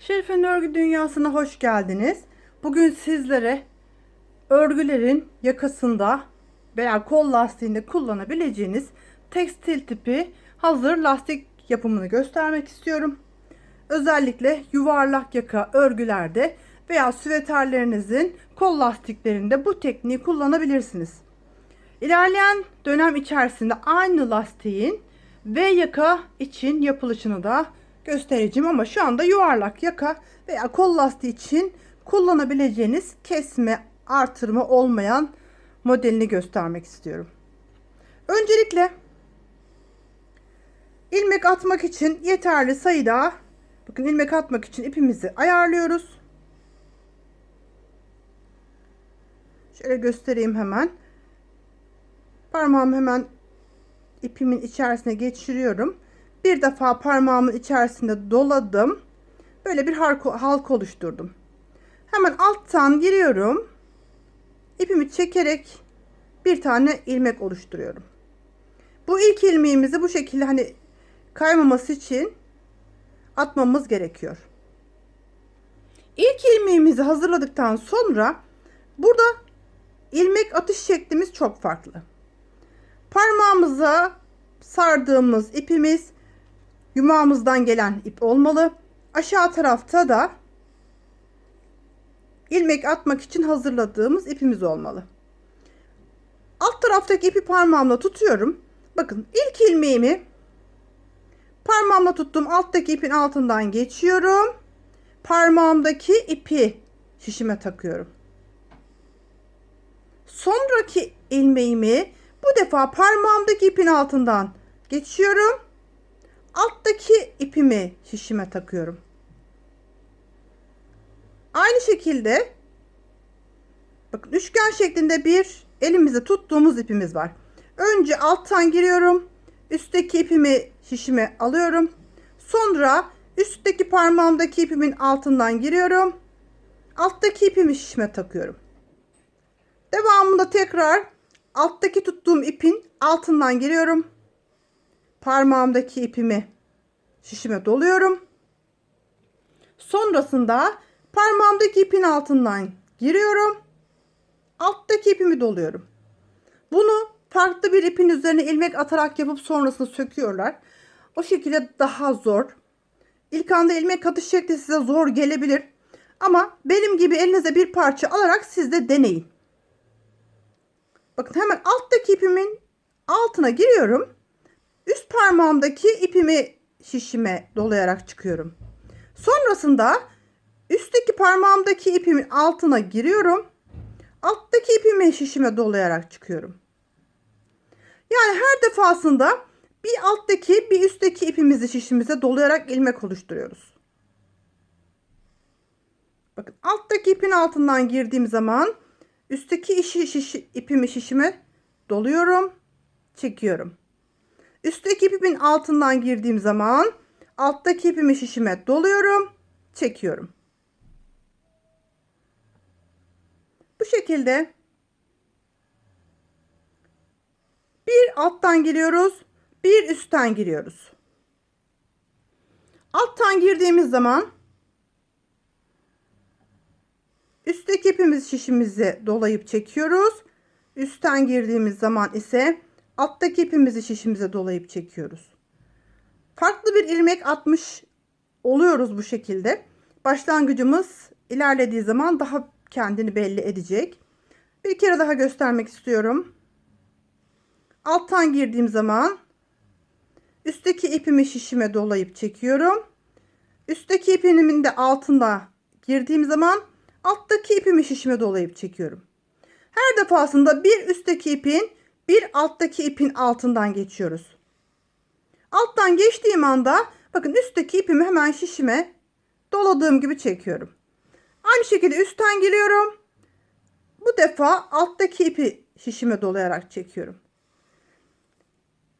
Şerife'nin örgü dünyasına hoş geldiniz. Bugün sizlere örgülerin yakasında veya kol lastiğinde kullanabileceğiniz tekstil tipi hazır lastik yapımını göstermek istiyorum. Özellikle yuvarlak yaka örgülerde veya süveterlerinizin kol lastiklerinde bu tekniği kullanabilirsiniz. İlerleyen dönem içerisinde aynı lastiğin V yaka için yapılışını da göstereceğim ama şu anda yuvarlak yaka veya kol lastiği için kullanabileceğiniz kesme artırma olmayan modelini göstermek istiyorum. Öncelikle ilmek atmak için yeterli sayıda bakın ilmek atmak için ipimizi ayarlıyoruz. Şöyle göstereyim hemen. Parmağımı hemen ipimin içerisine geçiriyorum. Bir defa parmağımın içerisinde doladım. Böyle bir halk oluşturdum. Hemen alttan giriyorum. İpimi çekerek bir tane ilmek oluşturuyorum. Bu ilk ilmeğimizi bu şekilde hani kaymaması için atmamız gerekiyor. İlk ilmeğimizi hazırladıktan sonra burada ilmek atış şeklimiz çok farklı. Parmağımıza sardığımız ipimiz yumağımızdan gelen ip olmalı. Aşağı tarafta da ilmek atmak için hazırladığımız ipimiz olmalı. Alt taraftaki ipi parmağımla tutuyorum. Bakın ilk ilmeğimi parmağımla tuttum. Alttaki ipin altından geçiyorum. Parmağımdaki ipi şişime takıyorum. Sonraki ilmeğimi bu defa parmağımdaki ipin altından geçiyorum. Alttaki ipimi şişime takıyorum. Aynı şekilde bakın üçgen şeklinde bir elimizde tuttuğumuz ipimiz var. Önce alttan giriyorum. Üstteki ipimi şişime alıyorum. Sonra üstteki parmağımdaki ipimin altından giriyorum. Alttaki ipimi şişime takıyorum. Devamında tekrar alttaki tuttuğum ipin altından giriyorum. Parmağımdaki ipimi şişime doluyorum. Sonrasında parmağımdaki ipin altından giriyorum. Alttaki ipimi doluyorum. Bunu farklı bir ipin üzerine ilmek atarak yapıp sonrasında söküyorlar. O şekilde daha zor. İlk anda ilmek atış şekli size zor gelebilir. Ama benim gibi elinize bir parça alarak siz de deneyin. Bakın hemen alttaki ipimin altına giriyorum. Üst parmağımdaki ipimi şişime dolayarak çıkıyorum. Sonrasında üstteki parmağımdaki ipimin altına giriyorum. Alttaki ipimi şişime dolayarak çıkıyorum. Yani her defasında bir alttaki bir üstteki ipimizi şişimize dolayarak ilmek oluşturuyoruz. Bakın alttaki ipin altından girdiğim zaman üstteki işi, şiş, ipimi şişime doluyorum, çekiyorum. Üstteki ipimin altından girdiğim zaman alttaki ipimi şişime doluyorum, çekiyorum. Bu şekilde bir alttan giriyoruz, bir üstten giriyoruz. Alttan girdiğimiz zaman üstteki ipimiz şişimizi dolayıp çekiyoruz. Üstten girdiğimiz zaman ise alttaki ipimizi şişimize dolayıp çekiyoruz. Farklı bir ilmek atmış oluyoruz bu şekilde. Başlangıcımız ilerlediği zaman daha kendini belli edecek. Bir kere daha göstermek istiyorum. Alttan girdiğim zaman üstteki ipimi şişime dolayıp çekiyorum. Üstteki ipimin de altında girdiğim zaman alttaki ipimi şişime dolayıp çekiyorum. Her defasında bir üstteki ipin bir alttaki ipin altından geçiyoruz. Alttan geçtiğim anda bakın üstteki ipimi hemen şişime doladığım gibi çekiyorum. Aynı şekilde üstten giriyorum. Bu defa alttaki ipi şişime dolayarak çekiyorum.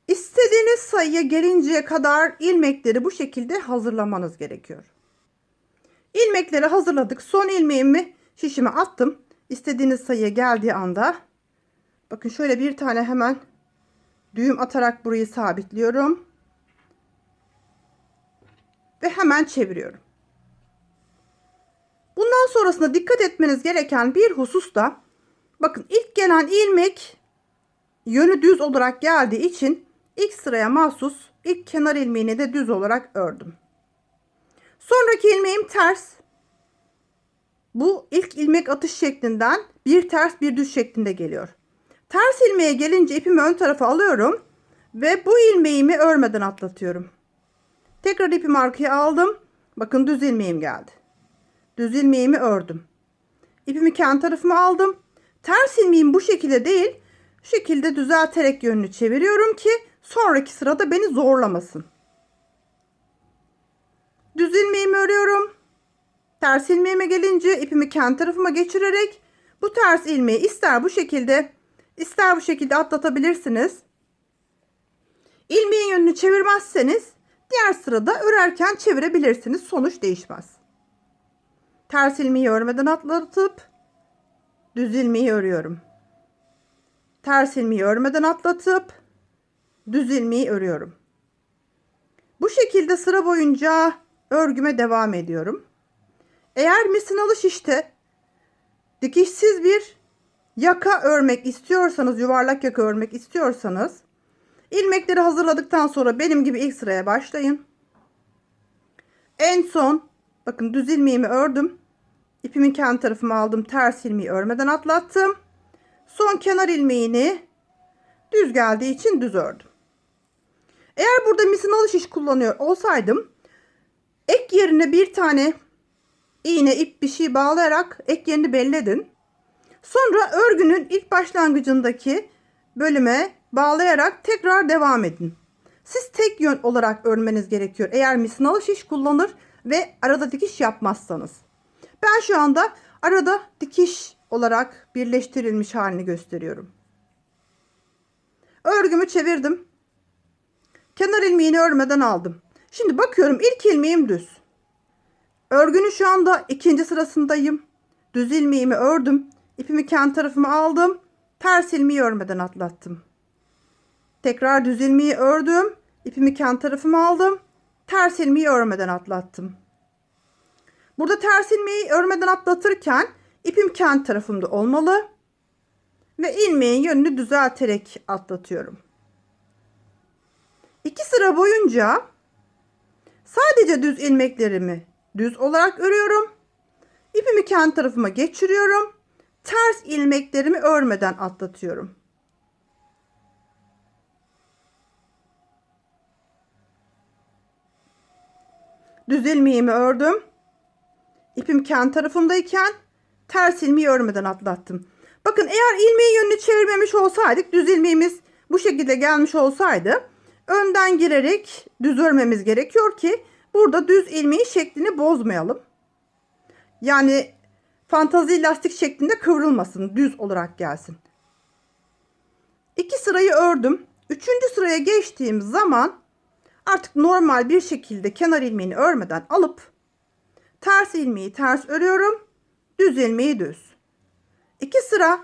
İstediğiniz sayıya gelinceye kadar ilmekleri bu şekilde hazırlamanız gerekiyor. İlmekleri hazırladık. Son ilmeğimi şişime attım. İstediğiniz sayıya geldiği anda bakın şöyle bir tane hemen düğüm atarak burayı sabitliyorum. Ve hemen çeviriyorum. Bundan sonrasında dikkat etmeniz gereken bir husus da bakın ilk gelen ilmek yönü düz olarak geldiği için ilk sıraya mahsus ilk kenar ilmeğini de düz olarak ördüm. Sonraki ilmeğim ters. Bu ilk ilmek atış şeklinden bir ters bir düz şeklinde geliyor. Ters ilmeğe gelince ipimi ön tarafa alıyorum ve bu ilmeğimi örmeden atlatıyorum. Tekrar ipimi arkaya aldım. Bakın düz ilmeğim geldi. Düz ilmeğimi ördüm. İpimi kendi tarafıma aldım. Ters ilmeğim bu şekilde değil, şu şekilde düzelterek yönünü çeviriyorum ki sonraki sırada beni zorlamasın. Düz ilmeğimi örüyorum. Ters ilmeğime gelince ipimi kendi tarafıma geçirerek bu ters ilmeği ister bu şekilde ister bu şekilde atlatabilirsiniz. İlmeğin yönünü çevirmezseniz diğer sırada örerken çevirebilirsiniz. Sonuç değişmez. Ters ilmeği örmeden atlatıp düz ilmeği örüyorum. Ters ilmeği örmeden atlatıp düz ilmeği örüyorum. Bu şekilde sıra boyunca örgüme devam ediyorum. Eğer misinalı şişte dikişsiz bir yaka örmek istiyorsanız, yuvarlak yaka örmek istiyorsanız ilmekleri hazırladıktan sonra benim gibi ilk sıraya başlayın. En son bakın düz ilmeğimi ördüm. İpimin kendi tarafıma aldım. Ters ilmeği örmeden atlattım. Son kenar ilmeğini düz geldiği için düz ördüm. Eğer burada misinalı şiş kullanıyor olsaydım ek yerine bir tane iğne ip bir şey bağlayarak ek yerini belledin. Sonra örgünün ilk başlangıcındaki bölüme bağlayarak tekrar devam edin. Siz tek yön olarak örmeniz gerekiyor. Eğer misinalı şiş kullanır ve arada dikiş yapmazsanız. Ben şu anda arada dikiş olarak birleştirilmiş halini gösteriyorum. Örgümü çevirdim. Kenar ilmeğini örmeden aldım. Şimdi bakıyorum ilk ilmeğim düz. Örgünün şu anda ikinci sırasındayım. Düz ilmeğimi ördüm. İpimi kendi tarafıma aldım. Ters ilmeği örmeden atlattım. Tekrar düz ilmeği ördüm. İpimi kendi tarafıma aldım. Ters ilmeği örmeden atlattım. Burada ters ilmeği örmeden atlatırken ipim kendi tarafımda olmalı. Ve ilmeğin yönünü düzelterek atlatıyorum. İki sıra boyunca sadece düz ilmeklerimi düz olarak örüyorum. İpimi kendi tarafıma geçiriyorum. Ters ilmeklerimi örmeden atlatıyorum. Düz ilmeğimi ördüm. İpim kendi tarafımdayken ters ilmeği örmeden atlattım. Bakın eğer ilmeği yönünü çevirmemiş olsaydık düz ilmeğimiz bu şekilde gelmiş olsaydı önden girerek düz örmemiz gerekiyor ki burada düz ilmeğin şeklini bozmayalım. Yani fantazi lastik şeklinde kıvrılmasın düz olarak gelsin. İki sırayı ördüm. Üçüncü sıraya geçtiğim zaman artık normal bir şekilde kenar ilmeğini örmeden alıp ters ilmeği ters örüyorum. Düz ilmeği düz. İki sıra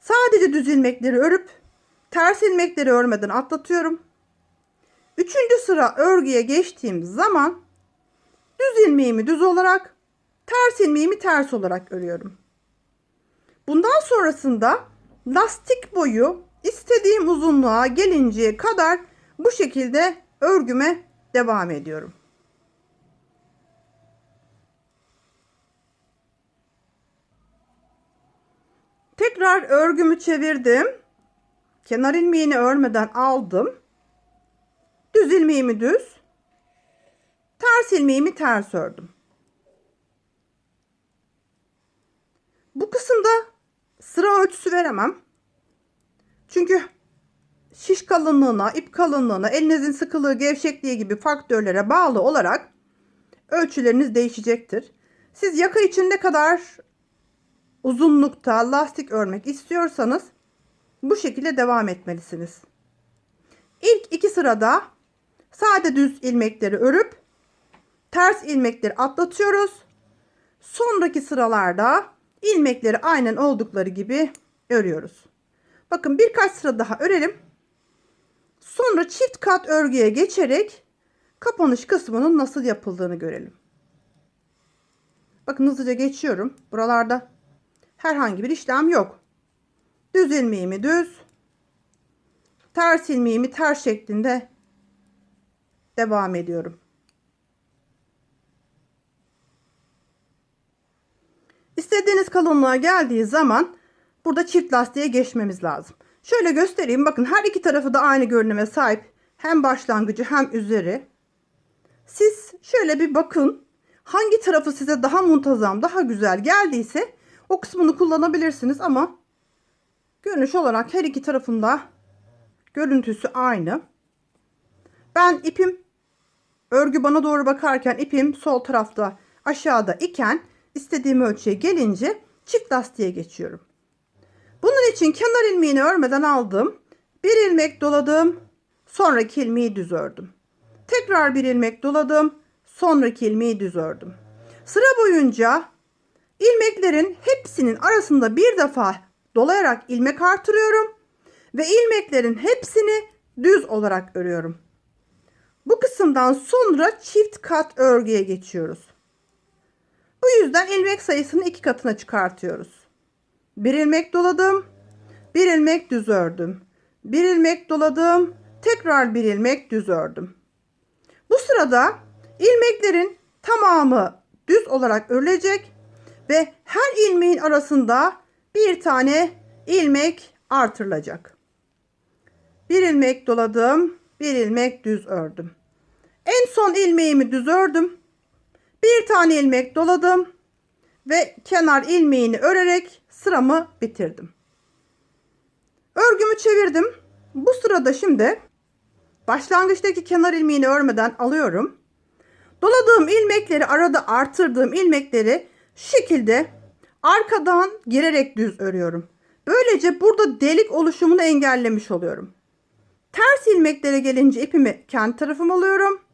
sadece düz ilmekleri örüp ters ilmekleri örmeden atlatıyorum. Üçüncü sıra örgüye geçtiğim zaman düz ilmeğimi düz olarak ters ilmeğimi ters olarak örüyorum. Bundan sonrasında lastik boyu istediğim uzunluğa gelinceye kadar bu şekilde örgüme devam ediyorum. Tekrar örgümü çevirdim. Kenar ilmeğini örmeden aldım. Düz ilmeğimi düz. Ters ilmeğimi ters ördüm. Bu kısımda sıra ölçüsü veremem. Çünkü şiş kalınlığına, ip kalınlığına, elinizin sıkılığı, gevşekliği gibi faktörlere bağlı olarak ölçüleriniz değişecektir. Siz yaka için ne kadar uzunlukta lastik örmek istiyorsanız bu şekilde devam etmelisiniz. İlk iki sırada sade düz ilmekleri örüp ters ilmekleri atlatıyoruz. Sonraki sıralarda ilmekleri aynen oldukları gibi örüyoruz. Bakın birkaç sıra daha örelim. Sonra çift kat örgüye geçerek kapanış kısmının nasıl yapıldığını görelim. Bakın hızlıca geçiyorum. Buralarda herhangi bir işlem yok. Düz ilmeğimi düz. Ters ilmeğimi ters şeklinde devam ediyorum. İstediğiniz kalınlığa geldiği zaman burada çift lastiğe geçmemiz lazım. Şöyle göstereyim. Bakın her iki tarafı da aynı görünüme sahip. Hem başlangıcı hem üzeri. Siz şöyle bir bakın. Hangi tarafı size daha muntazam, daha güzel geldiyse o kısmını kullanabilirsiniz ama görünüş olarak her iki tarafında görüntüsü aynı. Ben ipim örgü bana doğru bakarken ipim sol tarafta aşağıda iken istediğim ölçüye gelince çift lastiğe geçiyorum. Bunun için kenar ilmeğini örmeden aldım. Bir ilmek doladım. Sonraki ilmeği düz ördüm. Tekrar bir ilmek doladım. Sonraki ilmeği düz ördüm. Sıra boyunca ilmeklerin hepsinin arasında bir defa dolayarak ilmek artırıyorum ve ilmeklerin hepsini düz olarak örüyorum. Bu kısımdan sonra çift kat örgüye geçiyoruz. Bu yüzden ilmek sayısını iki katına çıkartıyoruz. Bir ilmek doladım, bir ilmek düz ördüm. Bir ilmek doladım, tekrar bir ilmek düz ördüm. Bu sırada ilmeklerin tamamı düz olarak örülecek ve her ilmeğin arasında bir tane ilmek artırılacak. Bir ilmek doladım, bir ilmek düz ördüm. En son ilmeğimi düz ördüm. Bir tane ilmek doladım ve kenar ilmeğini örerek sıramı bitirdim. Örgümü çevirdim. Bu sırada şimdi başlangıçtaki kenar ilmeğini örmeden alıyorum. Doladığım ilmekleri arada artırdığım ilmekleri şekilde arkadan girerek düz örüyorum. Böylece burada delik oluşumunu engellemiş oluyorum. Ters ilmeklere gelince ipimi kendi tarafıma alıyorum.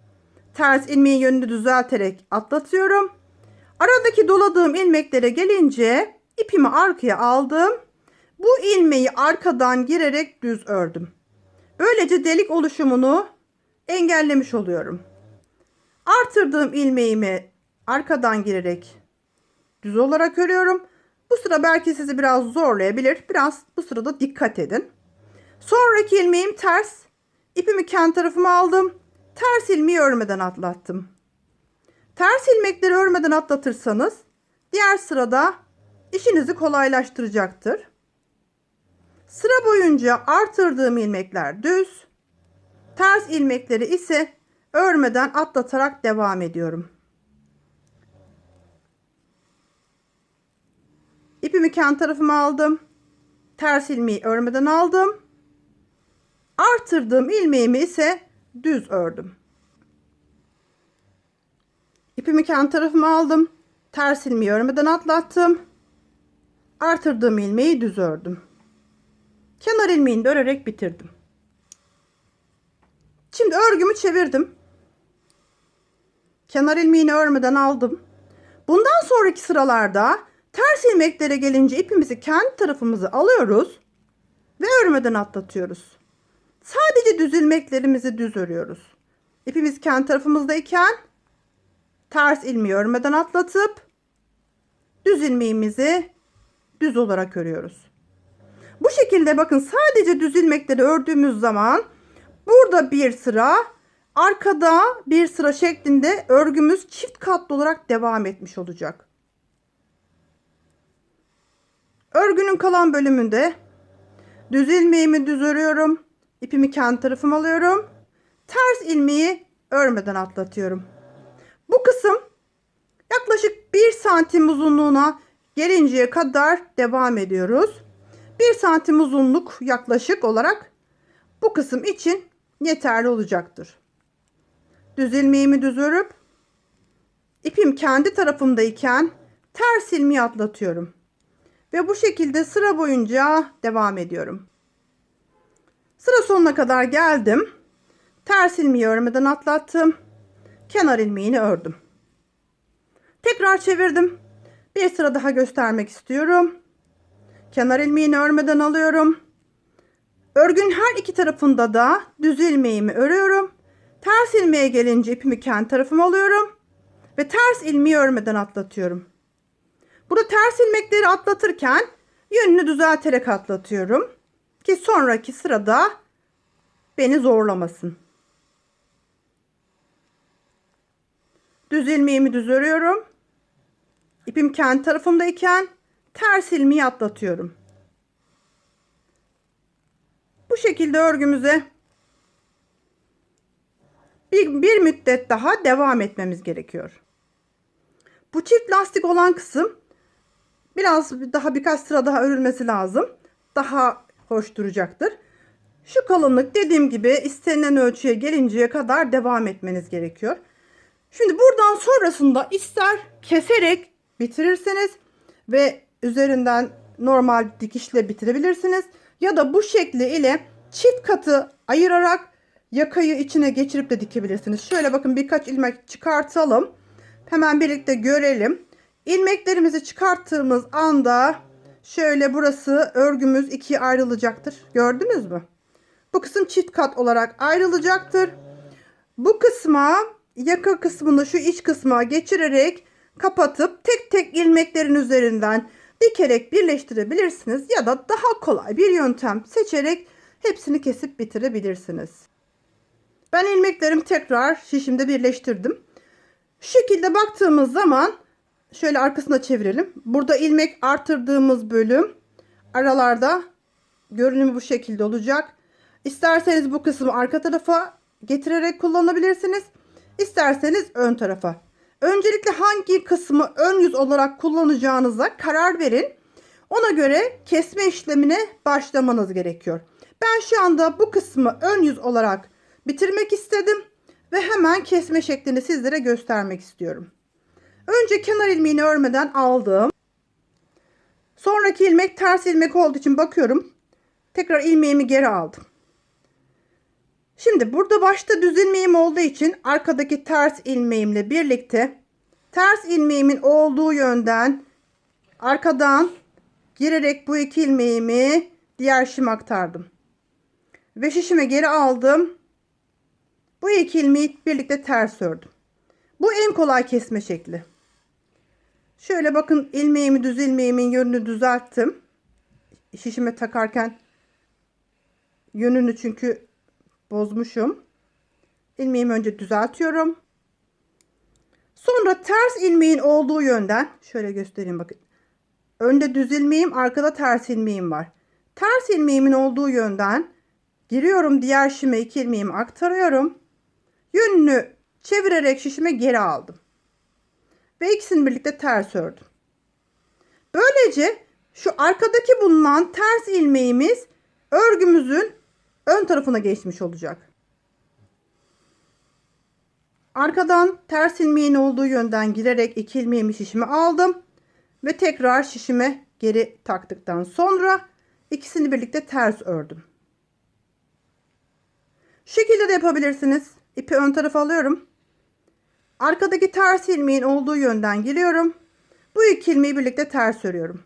Ters ilmeğin yönünü düzelterek atlatıyorum. Aradaki doladığım ilmeklere gelince ipimi arkaya aldım. Bu ilmeği arkadan girerek düz ördüm. Böylece delik oluşumunu engellemiş oluyorum. Artırdığım ilmeğimi arkadan girerek düz olarak örüyorum. Bu sıra belki sizi biraz zorlayabilir. Biraz bu sırada dikkat edin. Sonraki ilmeğim ters. İpimi kendi tarafıma aldım. Ters ilmeği örmeden atlattım. Ters ilmekleri örmeden atlatırsanız diğer sırada işinizi kolaylaştıracaktır. Sıra boyunca artırdığım ilmekler düz, ters ilmekleri ise örmeden atlatarak devam ediyorum. İpimi kendi tarafıma aldım. Ters ilmeği örmeden aldım. Artırdığım ilmeğimi ise düz ördüm. İpimi kendi tarafıma aldım. Ters ilmeği örmeden atlattım. Artırdığım ilmeği düz ördüm. Kenar ilmeğini de örerek bitirdim. Şimdi örgümü çevirdim. Kenar ilmeğini örmeden aldım. Bundan sonraki sıralarda ters ilmeklere gelince ipimizi kendi tarafımızı alıyoruz ve örmeden atlatıyoruz. Düz ilmeklerimizi düz örüyoruz. İpimiz kendi tarafımızdayken ters ilmeği örmeden atlatıp düz ilmeğimizi düz olarak örüyoruz. Bu şekilde bakın sadece düz ilmekleri ördüğümüz zaman burada bir sıra arkada bir sıra şeklinde örgümüz çift katlı olarak devam etmiş olacak. Örgünün kalan bölümünde düz ilmeğimi düz örüyorum. İpimi kendi tarafıma alıyorum. Ters ilmeği örmeden atlatıyorum. Bu kısım yaklaşık 1 santim uzunluğuna gelinceye kadar devam ediyoruz. 1 santim uzunluk yaklaşık olarak bu kısım için yeterli olacaktır. Düz ilmeğimi düz örüp ipim kendi tarafımdayken ters ilmeği atlatıyorum. Ve bu şekilde sıra boyunca devam ediyorum. Sıra sonuna kadar geldim. Ters ilmeği örmeden atlattım. Kenar ilmeğini ördüm. Tekrar çevirdim. Bir sıra daha göstermek istiyorum. Kenar ilmeğini örmeden alıyorum. Örgün her iki tarafında da düz ilmeğimi örüyorum. Ters ilmeğe gelince ipimi kendi tarafıma alıyorum ve ters ilmeği örmeden atlatıyorum. Burada ters ilmekleri atlatırken yönünü düzelterek atlatıyorum. Ki sonraki sırada beni zorlamasın. Düz ilmeğimi düz örüyorum. İpim kendi tarafımdayken ters ilmeği atlatıyorum. Bu şekilde örgümüze bir, bir müddet daha devam etmemiz gerekiyor. Bu çift lastik olan kısım biraz daha birkaç sıra daha örülmesi lazım. Daha hoş duracaktır. Şu kalınlık dediğim gibi istenilen ölçüye gelinceye kadar devam etmeniz gerekiyor. Şimdi buradan sonrasında ister keserek bitirirseniz ve üzerinden normal dikişle bitirebilirsiniz. Ya da bu şekli ile çift katı ayırarak yakayı içine geçirip de dikebilirsiniz. Şöyle bakın birkaç ilmek çıkartalım. Hemen birlikte görelim. İlmeklerimizi çıkarttığımız anda şöyle burası örgümüz ikiye ayrılacaktır. Gördünüz mü? Bu kısım çift kat olarak ayrılacaktır. Bu kısma yaka kısmını şu iç kısma geçirerek kapatıp tek tek ilmeklerin üzerinden dikerek birleştirebilirsiniz ya da daha kolay bir yöntem seçerek hepsini kesip bitirebilirsiniz. Ben ilmeklerimi tekrar şişimde birleştirdim. Şu şekilde baktığımız zaman şöyle arkasına çevirelim. Burada ilmek artırdığımız bölüm aralarda görünümü bu şekilde olacak. İsterseniz bu kısmı arka tarafa getirerek kullanabilirsiniz. İsterseniz ön tarafa. Öncelikle hangi kısmı ön yüz olarak kullanacağınıza karar verin. Ona göre kesme işlemine başlamanız gerekiyor. Ben şu anda bu kısmı ön yüz olarak bitirmek istedim ve hemen kesme şeklini sizlere göstermek istiyorum. Önce kenar ilmeğini örmeden aldım. Sonraki ilmek ters ilmek olduğu için bakıyorum. Tekrar ilmeğimi geri aldım. Şimdi burada başta düz ilmeğim olduğu için arkadaki ters ilmeğimle birlikte ters ilmeğimin olduğu yönden arkadan girerek bu iki ilmeğimi diğer şişime aktardım. Ve şişime geri aldım. Bu iki ilmeği birlikte ters ördüm. Bu en kolay kesme şekli. Şöyle bakın ilmeğimi düz ilmeğimin yönünü düzelttim. Şişime takarken yönünü çünkü bozmuşum. İlmeğimi önce düzeltiyorum. Sonra ters ilmeğin olduğu yönden şöyle göstereyim bakın. Önde düz ilmeğim, arkada ters ilmeğim var. Ters ilmeğimin olduğu yönden giriyorum diğer şişime iki ilmeğimi aktarıyorum. Yönünü çevirerek şişime geri aldım. Ve ikisini birlikte ters ördüm. Böylece şu arkadaki bulunan ters ilmeğimiz örgümüzün ön tarafına geçmiş olacak. Arkadan ters ilmeğin olduğu yönden girerek iki ilmeğimi şişime aldım ve tekrar şişime geri taktıktan sonra ikisini birlikte ters ördüm. Şu şekilde de yapabilirsiniz. İpi ön tarafa alıyorum. Arkadaki ters ilmeğin olduğu yönden giriyorum. Bu iki ilmeği birlikte ters örüyorum.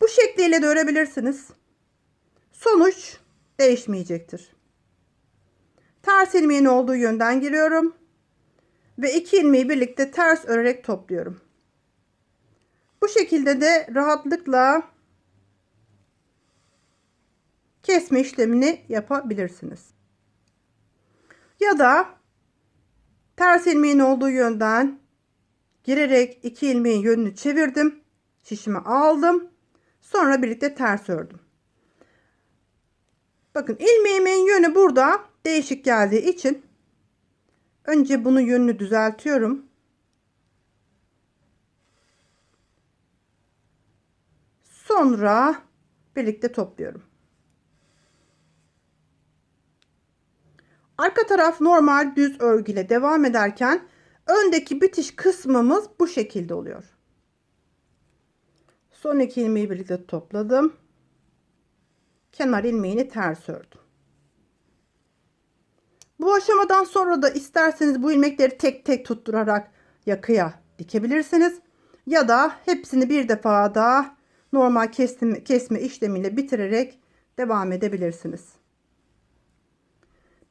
Bu şekliyle de örebilirsiniz. Sonuç değişmeyecektir. Ters ilmeğin olduğu yönden giriyorum. Ve iki ilmeği birlikte ters örerek topluyorum. Bu şekilde de rahatlıkla kesme işlemini yapabilirsiniz. Ya da ters ilmeğin olduğu yönden girerek iki ilmeğin yönünü çevirdim. Şişimi aldım. Sonra birlikte ters ördüm. Bakın ilmeğimin yönü burada değişik geldiği için önce bunu yönünü düzeltiyorum. Sonra birlikte topluyorum. Arka taraf normal düz örgüyle devam ederken öndeki bitiş kısmımız bu şekilde oluyor. Son iki ilmeği birlikte topladım. Kenar ilmeğini ters ördüm. Bu aşamadan sonra da isterseniz bu ilmekleri tek tek tutturarak yakıya dikebilirsiniz. Ya da hepsini bir defa daha normal kesme, kesme işlemiyle bitirerek devam edebilirsiniz.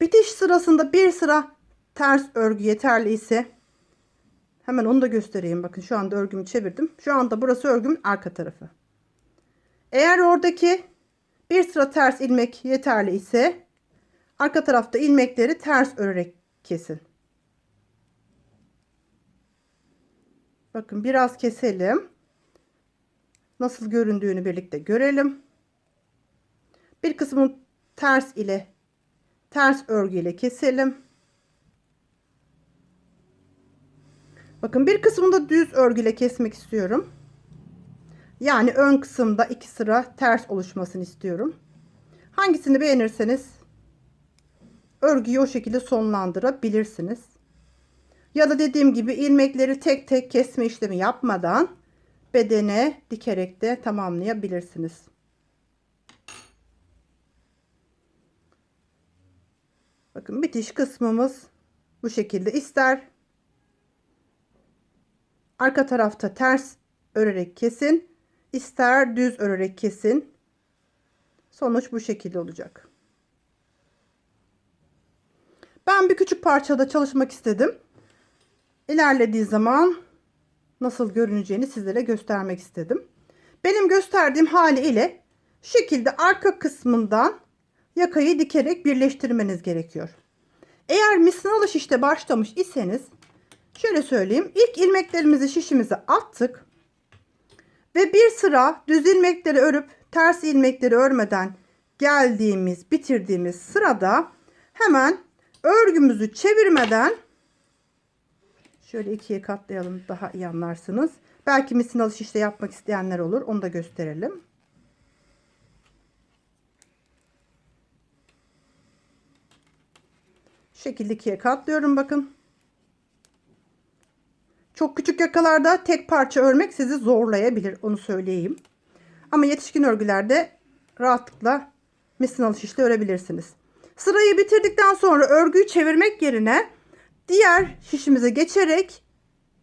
Bitiş sırasında bir sıra ters örgü yeterli ise Hemen onu da göstereyim. Bakın şu anda örgümü çevirdim. Şu anda burası örgümün arka tarafı. Eğer oradaki bir sıra ters ilmek yeterli ise arka tarafta ilmekleri ters örerek kesin. Bakın biraz keselim. Nasıl göründüğünü birlikte görelim. Bir kısmını ters ile ters örgü ile keselim. Bakın bir kısmını da düz örgüyle kesmek istiyorum. Yani ön kısımda iki sıra ters oluşmasını istiyorum. Hangisini beğenirseniz örgüyü o şekilde sonlandırabilirsiniz. Ya da dediğim gibi ilmekleri tek tek kesme işlemi yapmadan bedene dikerek de tamamlayabilirsiniz. Bakın bitiş kısmımız bu şekilde. İster arka tarafta ters örerek kesin ister düz örerek kesin. Sonuç bu şekilde olacak. Ben bir küçük parçada çalışmak istedim. İlerlediği zaman nasıl görüneceğini sizlere göstermek istedim. Benim gösterdiğim hali ile şekilde arka kısmından yakayı dikerek birleştirmeniz gerekiyor eğer misinalı şişte başlamış iseniz Şöyle söyleyeyim. İlk ilmeklerimizi şişimize attık. Ve bir sıra düz ilmekleri örüp ters ilmekleri örmeden geldiğimiz, bitirdiğimiz sırada hemen örgümüzü çevirmeden şöyle ikiye katlayalım daha iyi anlarsınız. Belki misinalı şişte yapmak isteyenler olur. Onu da gösterelim. Şu şekilde ikiye katlıyorum bakın. Çok küçük yakalarda tek parça örmek sizi zorlayabilir onu söyleyeyim. Ama yetişkin örgülerde rahatlıkla misinalı şişle örebilirsiniz. Sırayı bitirdikten sonra örgüyü çevirmek yerine diğer şişimize geçerek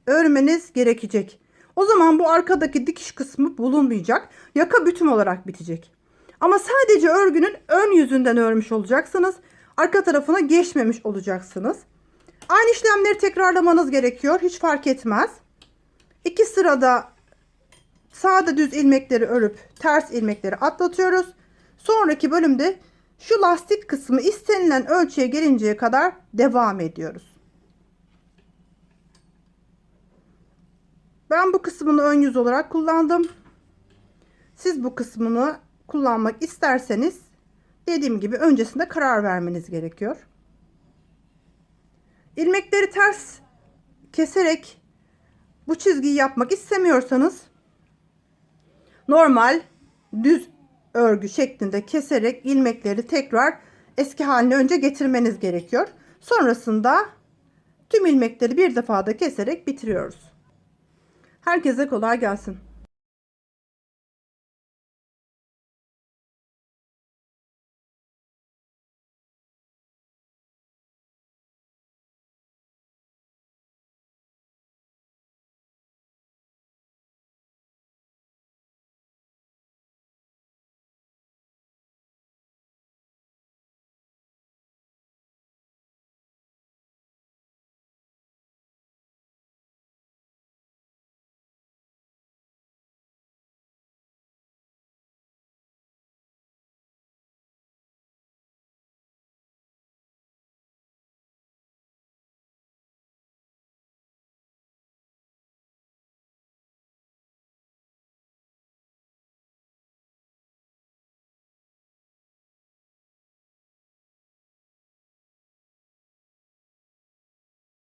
örmeniz gerekecek. O zaman bu arkadaki dikiş kısmı bulunmayacak. Yaka bütün olarak bitecek. Ama sadece örgünün ön yüzünden örmüş olacaksınız. Arka tarafına geçmemiş olacaksınız. Aynı işlemleri tekrarlamanız gerekiyor. Hiç fark etmez. İki sırada sağda düz ilmekleri örüp ters ilmekleri atlatıyoruz. Sonraki bölümde şu lastik kısmı istenilen ölçüye gelinceye kadar devam ediyoruz. Ben bu kısmını ön yüz olarak kullandım. Siz bu kısmını kullanmak isterseniz dediğim gibi öncesinde karar vermeniz gerekiyor. İlmekleri ters keserek bu çizgiyi yapmak istemiyorsanız normal düz örgü şeklinde keserek ilmekleri tekrar eski haline önce getirmeniz gerekiyor. Sonrasında tüm ilmekleri bir defada keserek bitiriyoruz. Herkese kolay gelsin.